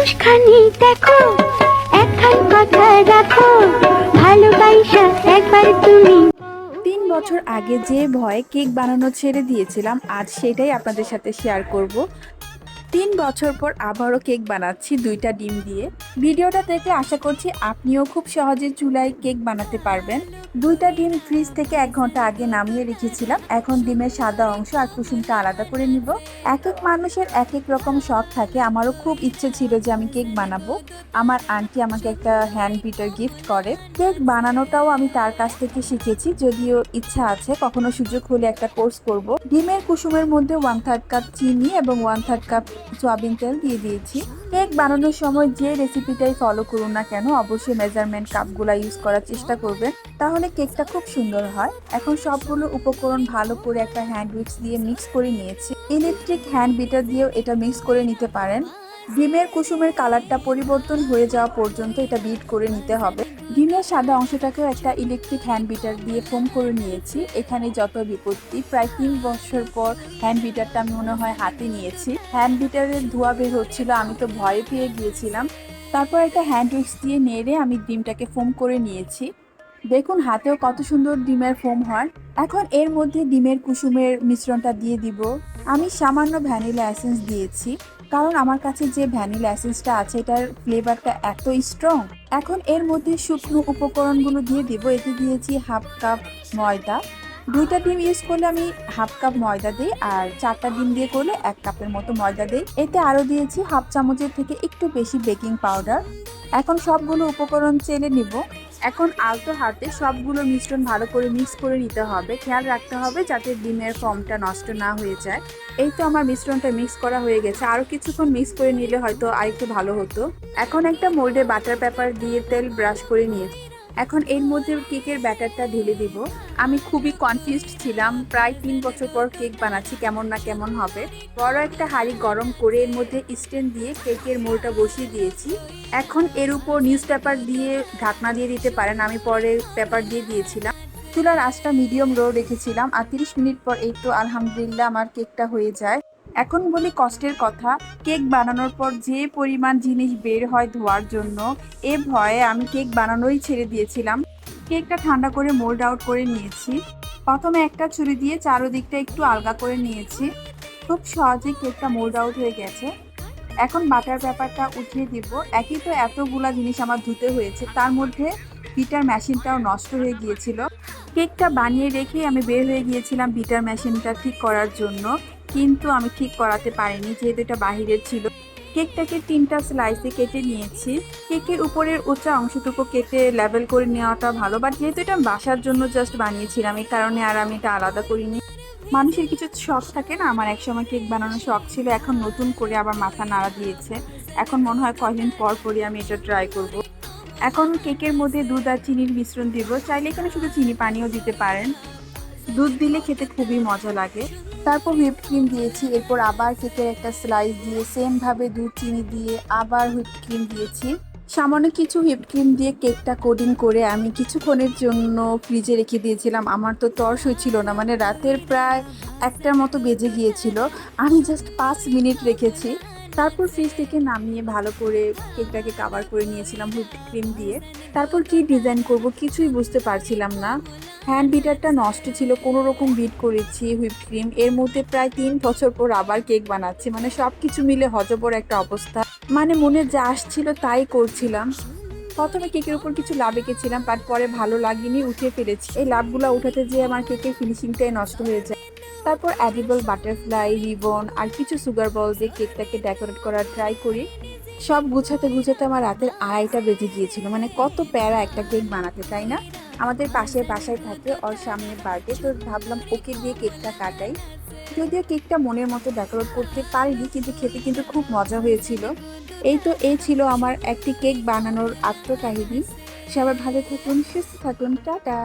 একটুখানি দেখো। একখান কথা রাখো। ভালোবাসা একবার তুমি। তিন বছর আগে যে ভয়ে কেক বানানো ছেড়ে দিয়েছিলাম, আজ সেটাই আপনাদের সাথে শেয়ার করব। তিন বছর পর আবারও কেক বানাচ্ছি দুইটা ডিম দিয়ে। ভিডিওটা দেখে আশা করছি আপনিও খুব সহজে চুলায় কেক বানাতে পারবেন। দুইটা ডিম ফ্রিজ থেকে এক ঘণ্টা আগে নামিয়ে রেখেছিলাম। এখন ডিমের সাদা অংশ আর কুসুমটা আলাদা করে নিব। এক এক মানুষের এক এক রকম শখ থাকে। আমারও খুব ইচ্ছে ছিল যে আমি কেক বানাবো। আমার আন্টি আমাকে একটা হ্যান্ড বিটার গিফট করে। কেক বানানোটাও আমি তার কাছ থেকে শিখেছি। যদিও ইচ্ছা আছে, কখনো সুযোগ হলে একটা কোর্স করব। ডিমের কুসুমের মধ্যে ওয়ান থার্ড কাপ চিনি এবং ওয়ান থার্ড কাপ সয়াবিন তেল দিয়ে দিয়েছি। কেক বানানোর সময় যে রেসিপিটাই ফলো করুন না কেন, অবশ্যই মেজারমেন্ট কাপগুলো ইউজ করার চেষ্টা করবেন। তাহলে কেকটা খুব সুন্দর হয়। এখন সবগুলো উপকরণ ভালো করে একটা হ্যান্ড উইক্স দিয়ে মিক্স করে নিয়েছি। ইলেকট্রিক হ্যান্ড বিটার দিয়েও এটা মিক্স করে নিতে পারেন। ডিমের কুসুমের কালারটা পরিবর্তন হয়ে যাওয়া পর্যন্ত এটা বিট করে নিতে হবে। ডিমের সাদা অংশটাকেও একটা ইলেকট্রিক হ্যান্ড বিটার দিয়ে ফোম করে নিয়েছি। এখানে যত বিপত্তি, প্রায় তিন বছর পর হ্যান্ড বিটারটা আমি মনে হয় হাতে নিয়েছি। হ্যান্ড বিটারের ধোয়া বের হচ্ছিল, আমি তো ভয়ে পেয়ে গিয়েছিলাম। তারপর একটা হ্যান্ড উইক্স দিয়ে নেড়ে আমি ডিমটাকে ফোম করে নিয়েছি। দেখুন, হাতেও কত সুন্দর ডিমের ফোম হয়। এখন এর মধ্যে ডিমের কুসুমের মিশ্রণটা দিয়ে দিব। আমি সামান্য ভ্যানিলা এসেন্স দিয়েছি। কারণ আমার কাছে যে ভ্যানিলা এসেন্সটা আছে, এটার ফ্লেভারটা এত স্ট্রং এখন এর মধ্যে শুকনো উপকরণগুলো দিয়ে দিব। এতে দিয়েছি হাফ কাপ ময়দা। দুইটা ডিম ইউজ করলে আমি হাফ কাপ ময়দা দিই আর চারটা ডিম দিয়ে করলে এক কাপের মতো ময়দা দিই। এতে আরও দিয়েছি হাফ চামচের থেকে একটু বেশি বেকিং পাউডার এখন সবগুলো উপকরণ চেলে নিব। এখন আলতো হাতে সবগুলো মিশ্রণ ভালো করে মিক্স করে নিতে হবে। খেয়াল রাখতে হবে যাতে ডিমের ফর্মটা নষ্ট না হয়ে যায়। এই তো আমার মিশ্রণটা মিক্স করা হয়ে গেছে। আরও কিছুক্ষণ মিক্স করে নিলে হয়তো আরেকটু ভালো হতো। এখন একটা মোল্ডে বাটার পেপার দিয়ে তেল ব্রাশ করে নিয়েছি এখন এর মধ্যে কেকের ব্যাটারটা ঢেলে দিব। আমি খুবই কনফিউজড ছিলাম, প্রায় তিন বছর পর কেক বানাচ্ছি, কেমন না কেমন হবে। বড় একটা হাঁড়ি গরম করে এর মধ্যে স্ট্যান্ড দিয়ে কেকের মোড়টা বসিয়ে দিয়েছি। এখন এর উপর নিউজ পেপার দিয়ে ঢাকনা দিয়ে দিতে পারেন, আমি পরে পেপার দিয়ে দিয়েছিলাম। চুলার আঁচটা মিডিয়াম লো রেখেছিলাম, আর তিরিশ মিনিট পর একটু আলহামদুলিল্লাহ আমার কেকটা হয়ে যায়। এখন বলি কষ্টের কথা, কেক বানানোর পর যে পরিমাণ জিনিস বের হয় ধোয়ার জন্য, এ ভয়ে আমি কেক বানানোই ছেড়ে দিয়েছিলাম। কেকটা ঠান্ডা করে মোল্ড আউট করে নিয়েছি। প্রথমে একটা ছুরি দিয়ে চারোদিকটা একটু আলগা করে নিয়েছি। খুব সহজে কেকটা মোল্ড আউট হয়ে গেছে। এখন বাটার ব্যাপারটা উঠিয়ে দিব। একই তো এতগুলা জিনিস আমার ধুতে হয়েছে, তার মধ্যে বিটার মেশিনটাও নষ্ট হয়ে গিয়েছিল। কেকটা বানিয়ে রেখেই আমি বের হয়ে গিয়েছিলাম বিটার মেশিনটা ঠিক করার জন্য। কিন্তু আমি ঠিক করাতে পারিনি যেহেতু এটা বাহিরের ছিল। কেকটাকে তিনটা স্লাইসে কেটে নিয়েছি। কেকের উপরের উঁচা অংশটুকু কেটে লেভেল করে নেওয়াটা ভালো বাট যেহেতু এটা বাসার জন্য জাস্ট বানিয়েছিলাম, এই কারণে আর আমি এটা আলাদা করিনি। মানুষের কিছু শখ থাকে না? আমার একসময় কেক বানানোর শখ ছিল, এখন নতুন করে আবার মাথা নাড়া দিয়েছে। এখন মনে হয় কয়দিন পর পরই আমি এটা ট্রাই করব। এখন কেকের মধ্যে দুধ আর চিনির মিশ্রণ দিব। চাইলে এখানে শুধু চিনি পানিও দিতে পারেন। দুধ দিলে খেতে খুবই মজা লাগে। তারপর হুইপ ক্রিম দিয়েছি, এরপর আবার কেকের একটা স্লাইস দিয়ে সেম ভাবে দুধ, চিনি দিয়ে আবার হুইপ ক্রিম দিয়েছি। সামান্য কিছু হুইপ ক্রিম দিয়ে কেকটা কোডিং করে আমি কিছুক্ষণের জন্য ফ্রিজে রেখে দিয়েছিলাম। আমার তো তর্স হয়েছিল না মানে রাতের প্রায় একটার মতো বেজে গিয়েছিল। আমি জাস্ট পাঁচ মিনিট রেখেছি। তারপর ফ্রিজ থেকে নামিয়ে ভালো করে কেকটাকে কাভার করে নিয়েছিলাম হুইপ ক্রিম দিয়ে। তারপর কি ডিজাইন করব কিছুই বুঝতে পারছিলাম না। হ্যান্ড বিটারটা নষ্ট ছিল, কোনো রকম বিট করেছি, হুইপ ক্রিম। এর মধ্যে প্রায় তিন বছর পর আবার কেক বানাচ্ছি মানে সব কিছু মিলে হজবর একটা অবস্থা। মানে মনে যা আসছিল তাই করছিলাম। প্রথমে কেকের উপর কিছু লাভ এঁকেছিলাম, বাট পরে ভালো লাগেনি উঠে ফেলেছি। এই লাভগুলো উঠাতে যেয়ে আমার কেকের ফিনিশিংটাই নষ্ট হয়ে যায়। তারপর অ্যাডিবল বাটারফ্লাই, রিবন আর কিছু সুগার বল দিয়ে কেকটাকে ডেকোরেট করার ট্রাই করি। সব গুছাতে গুছাতে আমার রাতের আড়াইটা বেজে গিয়েছিল মানে কত প্যারা একটা কেক বানাতে, তাই না? আমাদের পাশের বাসায় থাকে, ওর সামনে বার্থডে তো ভাবলাম ওকে দিয়ে কেকটা কাটাই। যদিও কেকটা মনের মতো ডেকোরেট করতে পারিনি, কিন্তু খেতে কিন্তু খুব মজা হয়েছিল। এই তো, এই ছিল আমার একটি কেক বানানোর আত্মকাহিনী। সবাই ভালো থাকুন, সুস্থ থাকুন, টাটা।